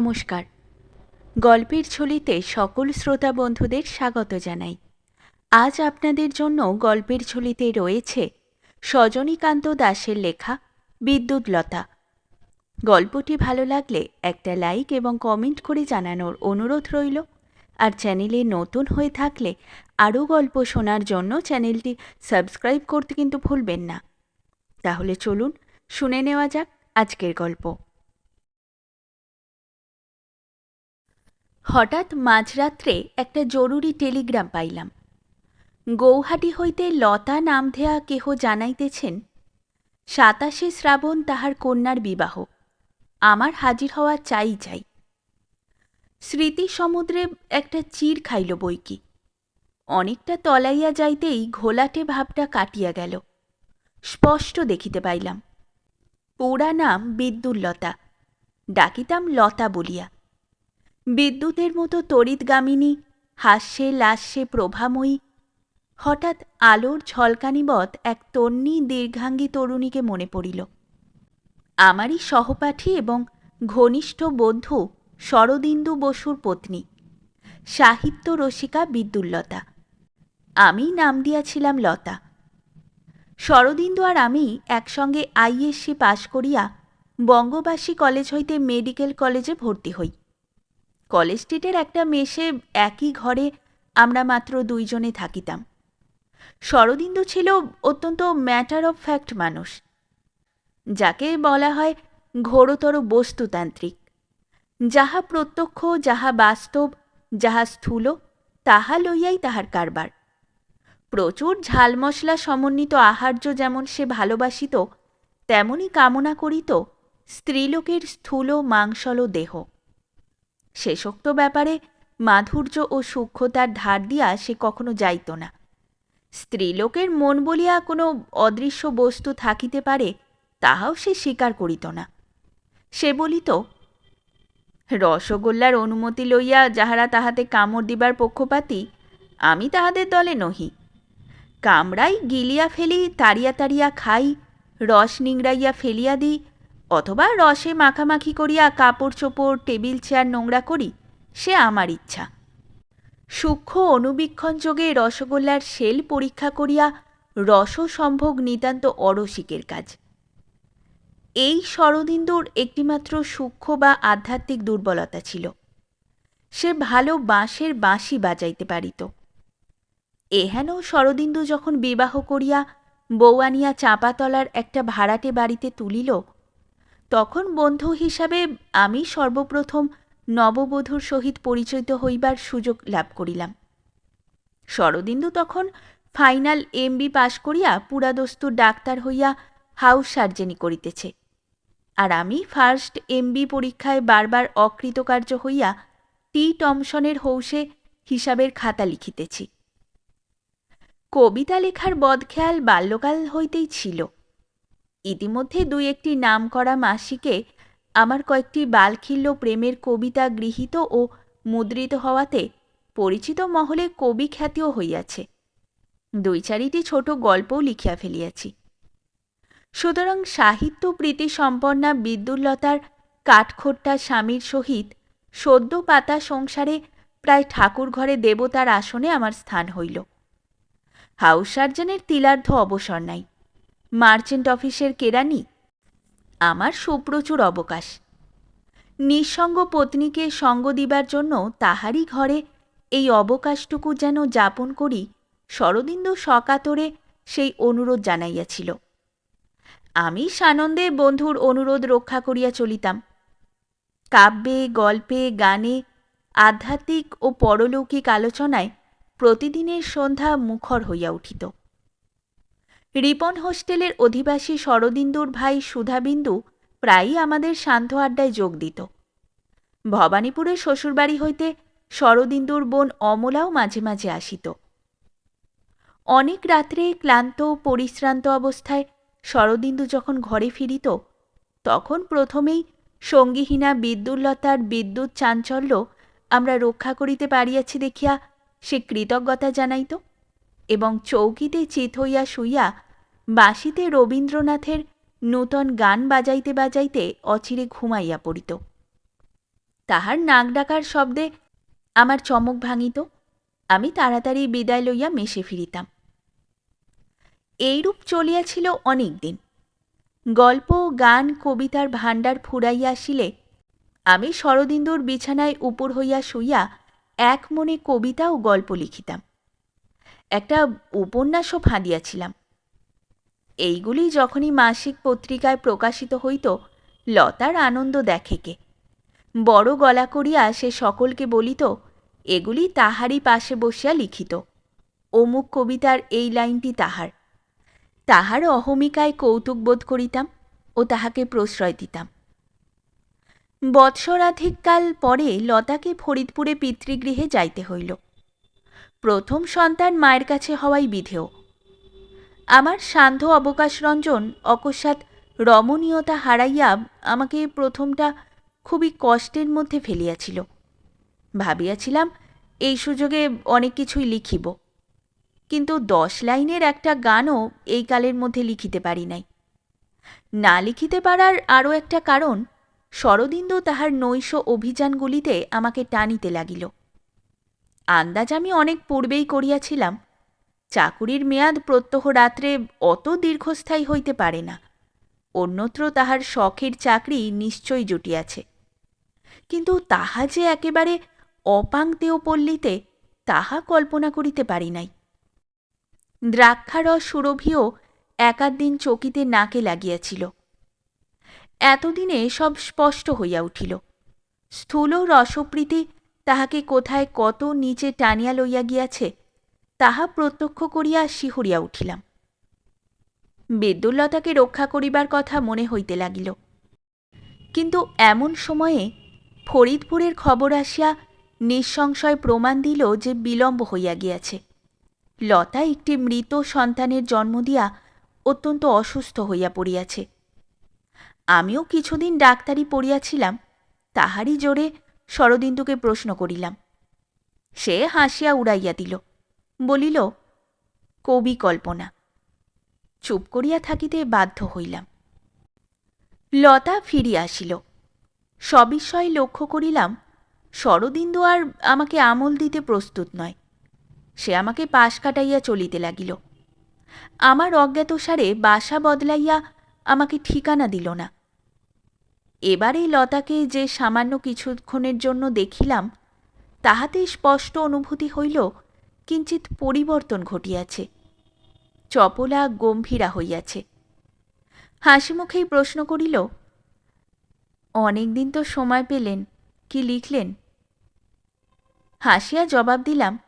নমস্কার। গল্পের ঝুলিতে সকল শ্রোতা বন্ধুদের স্বাগত জানাই। আজ আপনাদের জন্য গল্পের ঝুলিতে রয়েছে সজনীকান্ত দাসের লেখা বিদ্যুৎ লতা। গল্পটি ভালো লাগলে একটা লাইক এবং কমেন্ট করে জানানোর অনুরোধ রইল। আর চ্যানেলে নতুন হয়ে থাকলে আরও গল্প শোনার জন্য চ্যানেলটি সাবস্ক্রাইব করতে কিন্তু ভুলবেন না। তাহলে চলুন শুনে নেওয়া যাক আজকের গল্প। হঠাৎ মাঝরাত্রে একটা জরুরি টেলিগ্রাম পাইলাম। গৌহাটি হইতে লতা নাম ধেয়া কেহ জানাইতেছেন, সাতাশে শ্রাবণ তাহার কন্যার বিবাহ, আমার হাজির হওয়া চাই চাই। স্মৃতি সমুদ্রে একটা চির খাইল বইকি, অনেকটা তলাইয়া যাইতেই ঘোলাটে ভাবটা কাটিয়া গেল। স্পষ্ট দেখিতে পাইলাম পোড়া নাম বিদ্যুল্লতা, ডাকিতাম লতা বলিয়া। বিদ্যুতের মতো তড়িৎগামিনী হাস্যে লাস্যে প্রভাময়ী, হঠাৎ আলোর ঝলকানিবৎ এক তন্নি দীর্ঘাঙ্গী তরুণীকে মনে পড়িল। আমারই সহপাঠী এবং ঘনিষ্ঠ বন্ধু শরদিন্দু বসুর পত্নী, সাহিত্য রসিকা বিদ্যুল্লতা। আমি নাম দিয়াছিলাম লতা। শরদিন্দু আর আমি একসঙ্গে আইএসসি পাশ করিয়া বঙ্গবাসী কলেজ হইতে মেডিকেল কলেজে ভর্তি হই। কলেজ স্ট্রিটের একটা মেশে একই ঘরে আমরা মাত্র দুইজনে থাকিতাম। শরদিন্দু ছিল অত্যন্ত ম্যাটার অফ ফ্যাক্ট মানুষ, যাকে বলা হয় ঘোরতর বস্তুতান্ত্রিক। যাহা প্রত্যক্ষ, যাহা বাস্তব, যাহা স্থূল, তাহা লইয়াই তাহার কারবার। প্রচুর ঝাল মশলা সমন্বিত আহার্য যেমন সে ভালোবাসিত তেমনই কামনা করিত স্ত্রীলোকের স্থূল মাংসল দেহ। শেষোক্ত ব্যাপারে মাধুর্য ও সূক্ষ্মতার ধার দিয়া সে কখনো যাইত না। স্ত্রীলোকের মন বলিয়া কোনো অদৃশ্য বস্তু থাকিতে পারে, তাহাও সে স্বীকার করিত না। সে বলিত, রসগোল্লার অনুমতি লইয়া যাহারা তাহাতে কামড় দিবার পক্ষপাতী, আমি তাহাদের দলে নহি। কামড়াই গিলিয়া ফেলি, তাড়িয়া তাড়িয়া খাই, রস নিংড়াইয়া ফেলিয়া দিই অথবা রসে মাখামাখি করিয়া কাপড় চোপড় টেবিল চেয়ার নোংরা করি, সে আমার ইচ্ছা। সূক্ষ্ম অনুবীক্ষণ যোগে রসগোল্লার শেল পরীক্ষা করিয়া রস সম্ভোগ নিতান্ত অরসিকের কাজ। এই শরদিন্দুর একটিমাত্র সূক্ষ্ম বা আধ্যাত্মিক দুর্বলতা ছিল। সে ভালো বাঁশের বাঁশি বাজাইতে পারিত। এহেন শরদিন্দু যখন বিবাহ করিয়া বৌয়ানিয়া চাঁপাতলার একটা ভাড়াটে বাড়িতে তুলিল তখন বন্ধু হিসাবে আমি সর্বপ্রথম নববধূর সহিত পরিচিত হইবার সুযোগ লাভ করিলাম। শরদিন্দু তখন ফাইনাল এমবি পাশ করিয়া পুরাদস্তু ডাক্তার হইয়া হাউস সার্জেনি করিতেছে আর আমি ফার্স্ট এমবি পরীক্ষায় বারবার অকৃতকার্য হইয়া টি টমসনের হৌসে হিসাবের খাতা লিখিতেছি। কবিতা লেখার বদখেয়াল বাল্যকাল হইতেই ছিল। ইতিমধ্যে দুই একটি নাম করা মাসিকে আমার কয়েকটি বালখিল্য প্রেমের কবিতা গৃহীত ও মুদ্রিত হওয়াতে পরিচিত মহলে কবি খ্যাতিও হইয়াছে। দুই চারিটি ছোট গল্পও লিখিয়া ফেলিয়াছি। সুতরাং সাহিত্য প্রীতি সম্পন্না বিদ্যুল্লতার কাঠখোট্টা স্বামীর সহিত সদ্য পাতা সংসারে প্রায় ঠাকুর ঘরে দেবতার আসনে আমার স্থান হইল। হাউস সার্জনের তিলার্ধ অবসর নাই। মার্চেন্ট অফিসের কেরানি? আমার সুপ্রচুর অবকাশ। নিঃসঙ্গ পত্নীকে সঙ্গ দিবার জন্য তাহারই ঘরে এই অবকাশটুকু যেন যাপন করি শরদিন্দু সকাতরে সেই অনুরোধ জানাইয়াছিল। আমি সানন্দে বন্ধুর অনুরোধ রক্ষা করিয়া চলিতাম। কাব্যে, গল্পে, গানে, আধ্যাত্মিক ও পরলৌকিক আলোচনায় প্রতিদিনের সন্ধ্যা মুখর হইয়া উঠিত। রিপন হোস্টেলের অধিবাসী শরদিন্দুর ভাই সুধাবিন্দু প্রায়ই আমাদের শান্ত আড্ডায় যোগ দিত। ভবানীপুরের শ্বশুরবাড়ি হইতে শরদিন্দুর বোন অমলাও মাঝে মাঝে আসিত। অনেক রাত্রে ক্লান্ত পরিশ্রান্ত অবস্থায় শরদিন্দু যখন ঘরে ফিরিত, তখন প্রথমেই সঙ্গীহীনা বিদ্যুল্লতার বিদ্যুৎ চাঞ্চল্য আমরা রক্ষা করিতে পারিয়াছি দেখিয়া সে কৃতজ্ঞতা জানাইত। এবং চৌকিতে চিত হইয়া শুইয়া বাঁশিতে রবীন্দ্রনাথের নূতন গান বাজাইতে বাজাইতে অচিরে ঘুমাইয়া পড়িত। তাহার নাক ডাকার শব্দে আমার চমক ভাঙিত। আমি তাড়াতাড়ি বিদায় লইয়া মেশে ফিরিতাম। এইরূপ চলিয়াছিল অনেক দিন। গল্প, গান, কবিতার ভাণ্ডার ফুরাইয়া আসিলে আমি শরদিন্দুর বিছানায় উপর হইয়া শুইয়া এক মনে কবিতা ও গল্প লিখিতাম। একটা উপন্যাসও ফাঁদিয়াছিলাম। এইগুলি যখনই মাসিক পত্রিকায় প্রকাশিত হইত, লতার আনন্দ দেখে কে। বড় গলা করিয়া সে সকলকে বলিত, এগুলি তাহারই পাশে বসিয়া লিখিত। অমুক কবিতার এই লাইনটি তাহার। তাহার অহমিকায় কৌতুক বোধ করিতাম ও তাহাকে প্রশ্রয় দিতাম। বৎসরাধিককাল পরে লতাকে ফরিদপুরে পিতৃগৃহে যাইতে হইল। প্রথম সন্তান মায়ের কাছে হওয়াই বিধেয়। আমার সান্ধ্য অবকাশরঞ্জন অকস্মাৎ রমণীয়তা হারাইয়া আমাকে প্রথমটা খুবই কষ্টের মধ্যে ফেলিয়াছিল। ভাবিয়াছিলাম এই সুযোগে অনেক কিছুই লিখিব। কিন্তু দশ লাইনের একটা গানও এই কালের মধ্যে লিখিতে পারি নাই। না লিখিতে পারার আরও একটা কারণ, শরদিন্দু তাহার নৈশ অভিযানগুলিতে আমাকে টানিতে লাগিল। আন্দাজ আমি অনেক পূর্বেই করিয়াছিলাম। চাকুরির মেয়াদ প্রত্যহ রাত্রে অত দীর্ঘস্থায়ী হইতে পারে না। অন্যত্র তাহার শখের চাকরি নিশ্চয়ই জুটিয়াছে। কিন্তু তাহা যে একেবারে অপাংতেয় পল্লীতে তাহা কল্পনা করিতে পারি নাই। দ্রাক্ষারস সুরভিও একাধ দিন চকিতে নাকে লাগিয়াছিল। এতদিনে সব স্পষ্ট হইয়া উঠিল। স্থূল রসপ্রীতি তাহাকে কোথায় কত নিচে টানিয়া লইয়া গিয়াছে, তাহা প্রত্যক্ষ করিয়া শিহরিয়া উঠিলাম। বিদ্যুল্লতাকে রক্ষা করিবার কথা মনে হইতে লাগিল। কিন্তু এমন সময়ে ফরিদপুরের খবর আসিয়া নিঃসংশয় প্রমাণ দিল যে বিলম্ব হইয়া গিয়াছে। লতা একটি মৃত সন্তানের জন্ম দিয়া অত্যন্ত অসুস্থ হইয়া পড়িয়াছে। আমিও কিছুদিন ডাক্তারি পড়িয়াছিলাম, তাহারই জোরে শরদিন্দুকে প্রশ্ন করিলাম। সে হাসিয়া উড়াইয়া দিল, বলিল, কবি কল্পনা। চুপ করিয়া থাকিতে বাধ্য হইলাম। লতা ফিরিয়া আসিল। সবিষয়ে লক্ষ্য করিলাম, শরদিন্দু আর আমাকে আমল দিতে প্রস্তুত নয়। সে আমাকে পাশ কাটাইয়া চলিতে লাগিল। আমার অজ্ঞাতসারে বাসা বদলাইয়া আমাকে ঠিকানা দিল না। এবারে লতাকে যে সামান্য কিছুক্ষণের জন্য দেখিলাম, তাহাতে স্পষ্ট অনুভূতি হইল কিঞ্চিত পরিবর্তন ঘটিয়াছে। চপলা গম্ভীরা হইয়াছে। হাসি মুখেই প্রশ্ন করিল, অনেকদিন তো সময় পেলেন, কি লিখলেন? হাসিয়া জবাব দিলাম,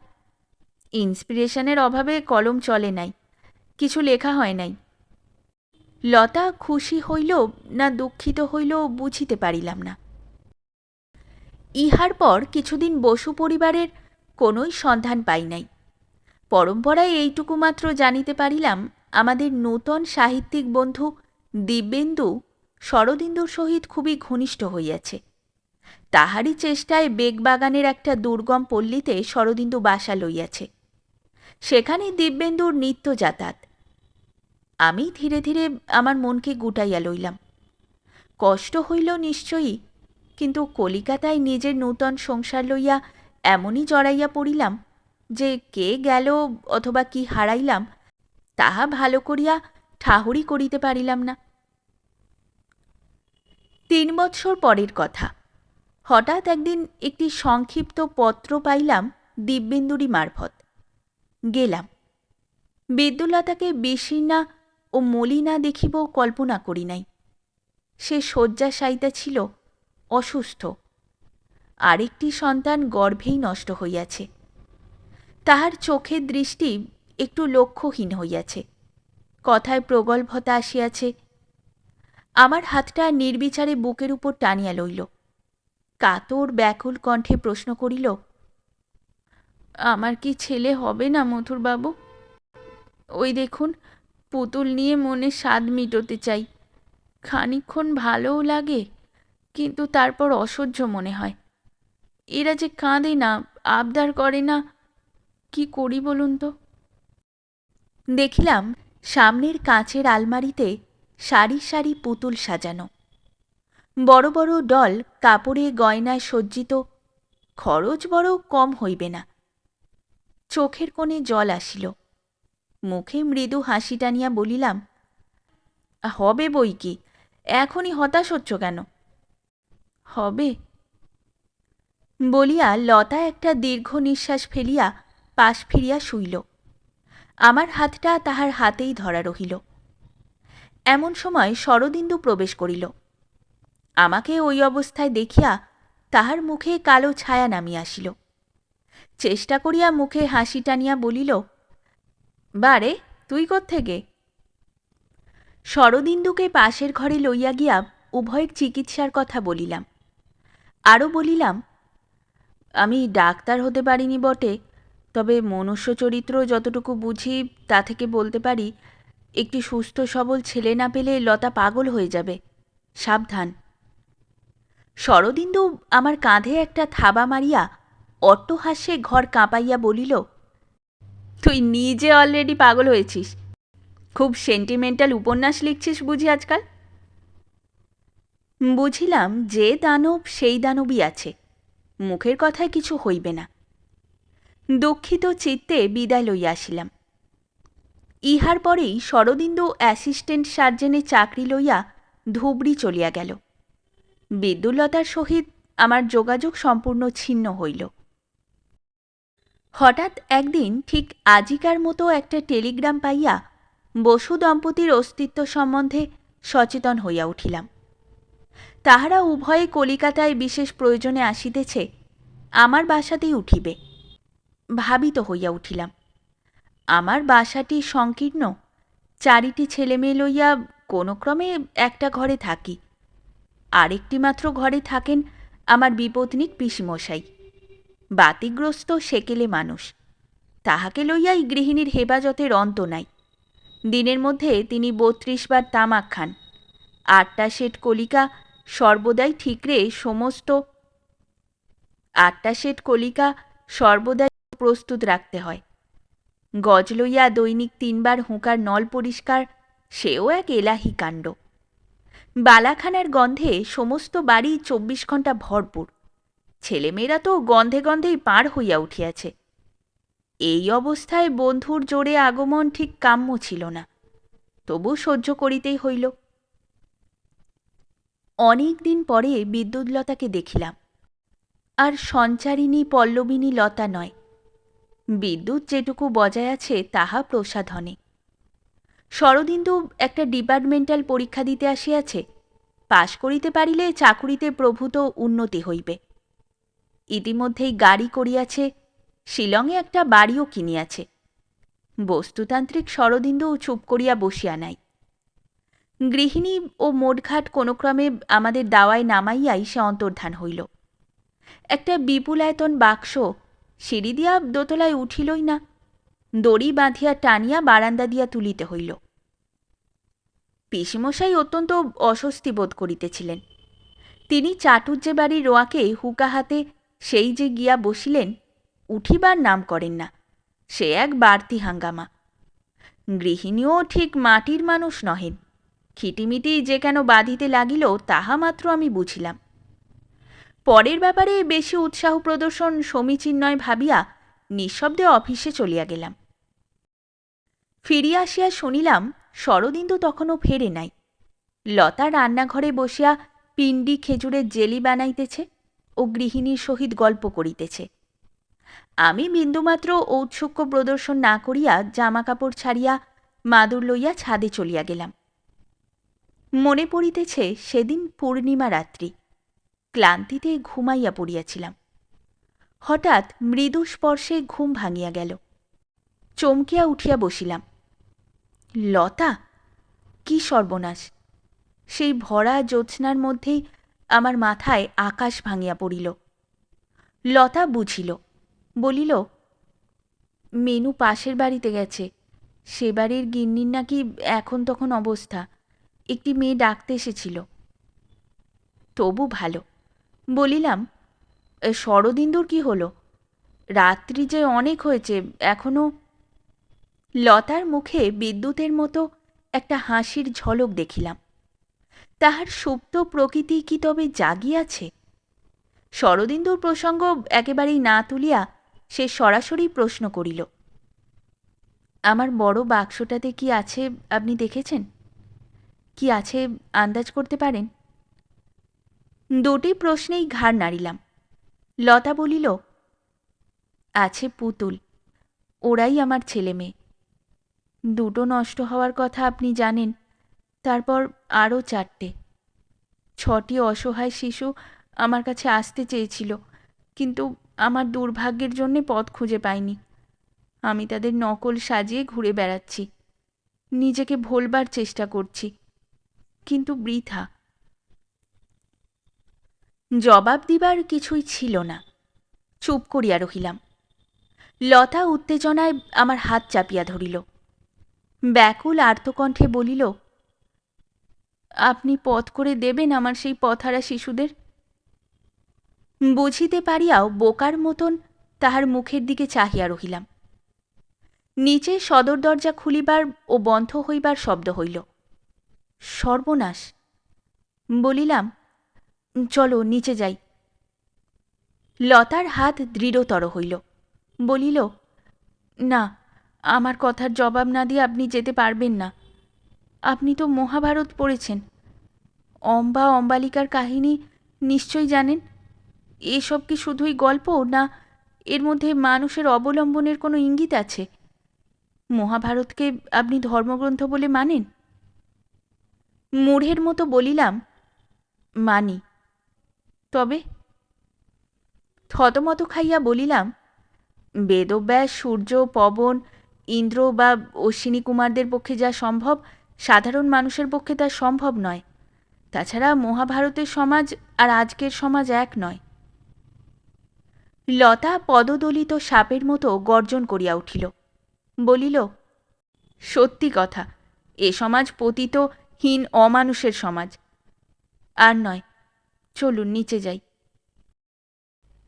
ইন্সপিরেশনের অভাবে কলম চলে নাই, কিছু লেখা হয় নাই। লতা খুশি হইল না দুঃখিত হইল বুঝিতে পারিলাম না। ইহার পর কিছুদিন বসু পরিবারের কোনোই সন্ধান পাই নাই। পরম্পরায় এইটুকু মাত্র জানিতে পারিলাম, আমাদের নূতন সাহিত্যিক বন্ধু দিব্যেন্দু শরদিন্দুর সহিত খুবই ঘনিষ্ঠ হইয়াছে। তাহারই চেষ্টায় বেগবাগানের একটা দুর্গম পল্লীতে শরদিন্দু বাসা লইয়াছে। সেখানে দিব্যেন্দুর নিত্য যাতায়াত। আমি ধীরে ধীরে আমার মনকে গুটাইয়া লইলাম। কষ্ট হইল নিশ্চয়ই, কিন্তু কলিকাতায় নিজের নূতন সংসার লইয়া এমনই জড়াইয়া পড়িলাম যে কে গেল অথবা কি হারাইলাম, তাহা ভালো করিয়া ঠাহরি করিতে পারিলাম না। তিন বৎসর পরের কথা। হঠাৎ একদিন একটি সংক্ষিপ্ত পত্র পাইলাম দিব্যেন্দুরী মারফত। গেলাম। বিদ্যুলতাকে বেশিনা ও মলিনা দেখিব কল্পনা করি নাই। সে শয্যা শয্যাশায়িতা ছিল অসুস্থ। আরেকটি সন্তান গর্ভেই নষ্ট হইয়াছে। তাহার চোখের দৃষ্টি একটু লক্ষ্যহীন হইয়াছে। কথায় প্রগল্ভতা আসিয়াছে। আমার হাতটা নির্বিচারে বুকের উপর টানিয়া লইল। কাতর ব্যাকুল কণ্ঠে প্রশ্ন করিল, আমার কি ছেলে হবে না মথুরবাবু ওই দেখুন পুতুল নিয়ে মনে স্বাদ মিটোতে চাই। খানিক্ষণ ভালোও লাগে, কিন্তু তারপর অসহ্য মনে হয়। এরা যে কাঁদে না, আবদার করে না, কি করি বলুন তো? দেখিলাম সামনের কাঁচের আলমারিতে সারি সারি পুতুল সাজানো। বড় বড় ডল কাপড়ে গয়নায় সজ্জিত, খরচ বড় কম হইবে না। চোখের কোণে জল আসিল। মুখে মৃদু হাসি টানিয়া বলিলাম, হবে বই কি? এখনই হতাশ হচ্ছ কেন? হবে? বলিয়া লতা একটা দীর্ঘ নিঃশ্বাস ফেলিয়া পাশ ফিরিয়া শুইল। আমার হাতটা তাহার হাতেই ধরা রহিল। এমন সময় শরদিন্দু প্রবেশ করিল। আমাকে ওই অবস্থায় দেখিয়া তাহার মুখে কালো ছায়া নামিয়া আসিল। চেষ্টা করিয়া মুখে হাসি টানিয়া বলিল বারে, তুই থেকে শরদিন্দুকে পাশের ঘরে লইয়া গিয়া উভয়ের চিকিৎসার কথা বলিলাম। আরও বলিলাম, আমি ডাক্তার হতে পারিনি বটে, তবে মনুষ্য চরিত্র যতটুকু বুঝি তা থেকে বলতে পারি, একটি সুস্থ সবল ছেলে না পেলে লতা পাগল হয়ে যাবে। সাবধান। শরদিন্দু আমার কাঁধে একটা থাবা মারিয়া অট্টহাস্যে ঘর কাঁপাইয়া বলিল তুই নিজে অলরেডি পাগল হয়েছিস। খুব সেন্টিমেন্টাল উপন্যাস লিখছিস বুঝি আজকাল? বুঝিলাম যে দানব, সেই দানবই আছে। মুখের কথায় কিছু হইবে না। দুঃখিত চিত্তে বিদায় লইয়া আসিলাম। ইহার পরেই শরদিন্দু অ্যাসিস্ট্যান্ট সার্জেনের চাকরি লইয়া ধুবড়ি চলিয়া গেল। বিদ্যুল্লতার সহিত আমার যোগাযোগ সম্পূর্ণ ছিন্ন হইল। হঠাৎ একদিন ঠিক আজিকার মতো একটা টেলিগ্রাম পাইয়া বসু দম্পতির অস্তিত্ব সম্বন্ধে সচেতন হইয়া উঠিলাম। তাহারা উভয়ে কলিকাতায় বিশেষ প্রয়োজনে আসিতেছে, আমার বাসাতেই উঠিবে, ভাবিত হইয়া উঠিলাম। আমার বাসাটি সংকীর্ণ, চারিটি ছেলেমেয়ে লইয়া কোনো ক্রমে একটা ঘরে থাকি, আরেকটি মাত্র ঘরে থাকেন আমার বিপত্নিক পিসিমশাই। বাতিগ্রস্ত সেকেলে মানুষ। তাহাকে লইয়াই গৃহিণীর হেফাজতের অন্ত নাই। দিনের মধ্যে তিনি বত্রিশ বার তামাক খান। আটটা সেট কলিকা সর্বদাই ঠিকরে সমস্ত আটটা সেট কলিকা সর্বদাই প্রস্তুত রাখতে হয়। গজ লইয়া দৈনিক তিনবার হুঁকার নল পরিষ্কার, সেও এক এলাহি কাণ্ড। বালাখানার গন্ধে সমস্ত বাড়ি চব্বিশ ঘণ্টা ভরপুর। ছেলেমেয়েরা তো গন্ধে গন্ধেই পার হইয়া উঠিয়াছে। এই অবস্থায় বন্ধুর জোরে আগমন ঠিক কাম্য ছিল না, তবু সহ্য করিতেই হইল। অনেক দিন পরে বিদ্যুৎলতাকে দেখিলাম। আর সঞ্চারিণী পল্লবিনী লতা নয়, বিদ্যুৎ যেটুকু বজায় আছে তাহা প্রসাধনে। শরদিন্দু একটা ডিপার্টমেন্টাল পরীক্ষা দিতে আসিয়াছে, পাশ করিতে পারিলে চাকুরিতে প্রভূত উন্নতি হইবে। ইতিমধ্যেই গাড়ি করিয়াছে, শিলংয়ে একটা বাড়িও কিনিয়াছে। বস্তুতান্ত্রিক শরদিন্দু চুপ করিয়া বসিয়া নাই। গৃহিণী ও মোটঘাট কোনো ক্রমে আমাদের দাওয়ায় নামাইয়াই সে অন্তর্ধান হইল। একটা বিপুলায়তন বাক্স সিঁড়ি দিয়া দোতলায় উঠিলই না, দড়ি বাঁধিয়া টানিয়া বারান্দা দিয়া তুলিতে হইল। পিসিমশাই অত্যন্ত অস্বস্তি বোধ করিতেছিলেন। তিনি চাটুর্যে বাড়ির রোয়াকে হুকা হাতে সেই যে গিয়া বসিলেন, উঠিবার নাম করেন না, সে এক বাড়তি হাঙ্গামা। গৃহিণীও ঠিক মাটির মানুষ নহেন, খিটিমিটি যে কেন বাঁধিতে লাগিল, তাহা মাত্র আমি বুঝিলাম। পরের ব্যাপারে বেশি উৎসাহ প্রদর্শন সমীচীন নয় ভাবিয়া নিঃশব্দে অফিসে চলিয়া গেলাম। ফিরিয়া আসিয়া শুনিলাম, শরদিন্দু তখনও ফেরে নাই। লতা রান্নাঘরে বসিয়া পিণ্ডি খেজুরের জেলি বানাইতেছে। ও গৃহিণীর সহিত গল্প করিতেছে। আমি বিন্দুমাত্র ঔৎসুক্য প্রদর্শন না করিয়া জামা কাপড় ছাড়িয়া মাদুর লইয়া ছাদে চলিয়া গেলাম। মনে পড়িতেছে সেদিন পূর্ণিমা রাত্রি। ক্লান্তিতে ঘুমাইয়া পড়িয়াছিলাম। হঠাৎ মৃদু স্পর্শে ঘুম ভাঙিয়া গেল। চমকিয়া উঠিয়া বসিলাম। লতা, কি সর্বনাশ! সেই ভরা জ্যোৎস্নার মধ্যেই আমার মাথায় আকাশ ভাঙিয়া পড়িল। লতা বুঝিল, বলিল, মেনু পাশের বাড়িতে গেছে। সে বাড়ির গিন্নির নাকি এখন তখন অবস্থা। একটি মেয়ে ডাকতে এসেছিল। তবু ভালো। বলিলাম শরদিন্দুর কি হলো? রাত্রি যে অনেক হয়েছে, এখনও লতার মুখে বিদ্যুতের মতো একটা হাসির ঝলক দেখিলাম। তাহার সুপ্ত প্রকৃতি কি তবে জাগিয়াছে? শরদিন্দুর প্রসঙ্গ একেবারেই না তুলিয়া সে সরাসরি প্রশ্ন করিল, আমার বড় বাক্সটাতে কি আছে আপনি দেখেছেন? কি আছে আন্দাজ করতে পারেন? দুটি প্রশ্নেই ঘাড় নাড়িলাম। লতা বলিল, আছে পুতুল, ওরাই আমার ছেলে মেয়ে দুটো নষ্ট হওয়ার কথা আপনি জানেন তারপর আরও চারটে। ছটি অসহায় শিশু আমার কাছে আসতে চেয়েছিল, কিন্তু আমার দুর্ভাগ্যের জন্যে পথ খুঁজে পাইনি। আমি তাদের নকল সাজিয়ে ঘুরে বেড়াচ্ছি। নিজেকে ভোলবার চেষ্টা করছি, কিন্তু বৃথা। জবাব দিবার কিছুই ছিল না। চুপ করিয়া রহিলাম। লতা উত্তেজনায় আমার হাত চাপিয়া ধরিল। ব্যাকুল আর্তকণ্ঠে বলিল আপনি পথ করে দেবেন আমার সেই পথহারা শিশুদের? বুঝিতে পারিয়াও বোকার মতন তাহার মুখের দিকে চাহিয়া রহিলাম। নিচে সদর দরজা খুলিবার ও বন্ধ হইবার শব্দ হইল। সর্বনাশ, বলিলাম, চলো নিচে যাই। লতার হাত দৃঢ়তর হইল, বলিল, না, আমার কথার জবাব না দিয়ে আপনি যেতে পারবেন না। আপনি তো মহাভারত পড়েছেন। অম্বা অম্বালিকার কাহিনী নিশ্চয়ই জানেন? এসব কি শুধুই গল্প না এর মধ্যে মানুষের অবলম্বনের কোনো ইঙ্গিত আছে? মহাভারতকে আপনি ধর্মগ্রন্থ বলে মানেন? মূঢ়ের মতো বলিলাম, মানি। তবে থতমত খাইয়া বলিলাম, বেদব্যাস, সূর্য, পবন, ইন্দ্র বা অশ্বিনী কুমারদের পক্ষে যা সম্ভব সাধারণ মানুষের পক্ষে তা সম্ভব নয়। তাছাড়া মহাভারতের সমাজ আর আজকের সমাজ এক নয়। লতা পদদলিত সাপের মতো গর্জন করিয়া উঠিল। বলিল, সত্যি কথা, এ সমাজ পতিত, হীন, অমানুষের সমাজ। আর নয়, চলুন নিচে যাই।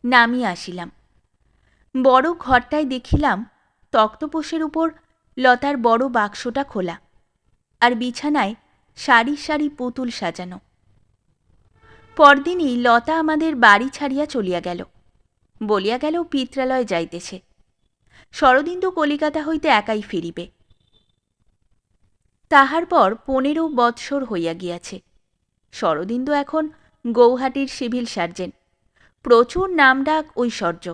নামিয়া আসিলাম। বড় ঘরটায় দেখিলাম তক্তপোষের উপর লতার বড় বাক্সটা খোলা। আর বিছানায় সারি সারি পুতুল সাজানো। পরদিনই লতা আমাদের বাড়ি ছাড়িয়া চলিয়া গেল। বলিয়া গেল, পিত্রালয় যাইতেছে। শরদিন্দু কলিকাতা হইতে একাই ফিরিবে। তাহার পর পনেরো বৎসর হইয়া গিয়াছে। শরদিন্দু এখন গৌহাটির সিভিল সার্জেন। প্রচুর নামডাক ঐশ্বর্য।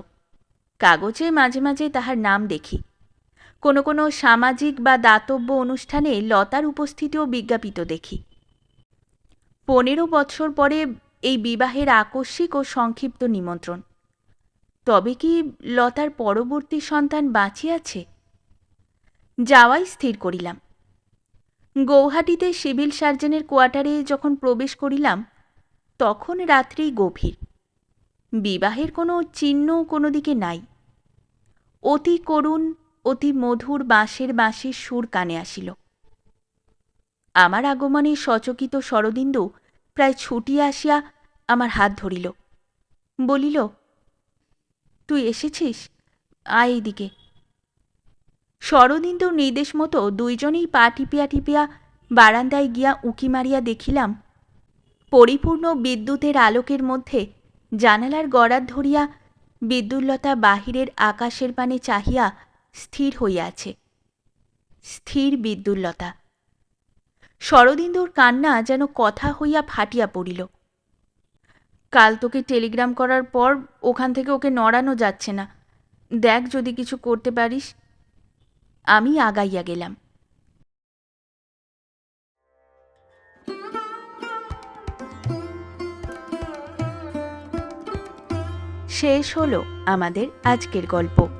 কাগজে মাঝে মাঝে তাহার নাম দেখি। কোনো কোনো সামাজিক বা দাতব্য অনুষ্ঠানে লতার উপস্থিতিও বিজ্ঞাপিত দেখি। পনেরো বৎসর পরে এই বিবাহের আকস্মিক ও সংক্ষিপ্ত নিমন্ত্রণ। তবে কি লতার পরবর্তী সন্তান বাঁচিয়াছে যাওয়াই স্থির করিলাম। গৌহাটিতে সিভিল সার্জনের কোয়ার্টারে যখন প্রবেশ করিলাম, তখন রাত্রি গভীর। বিবাহের কোনো চিহ্ন কোনো দিকে নাই। অতি করুণ অতি মধুর বাঁশের বাঁশির সুর কানে আসিল। আমার আগমনে সচকিত শরদিন্দু প্রায় ছুটিয়া আসিয়া আমার হাত ধরিল। বলিল, তুই এসেছিস? আয় এদিকে শরদিন্দুর নির্দেশ মতো দুইজনেই পা টিপিয়া টিপিয়া বারান্দায় গিয়া উঁকি মারিয়া দেখিলাম, পরিপূর্ণ বিদ্যুতের আলোকের মধ্যে জানালার গড়ার ধরিয়া বিদ্যুল্লতা বাহিরের আকাশের পানে চাহিয়া স্থির হইয়া আছে স্থির বিদ্যুল্লতা। শরদিন্দুর কান্না যেন কথা হইয়া ফাটিয়া পড়িল। কাল তোকে টেলিগ্রাম করার পর ওখান থেকে ওকে নড়ানো যাচ্ছে না। দেখ যদি কিছু করতে পারিস। আমি আগাইয়া গেলাম। শেষ হলো আমাদের আজকের গল্প।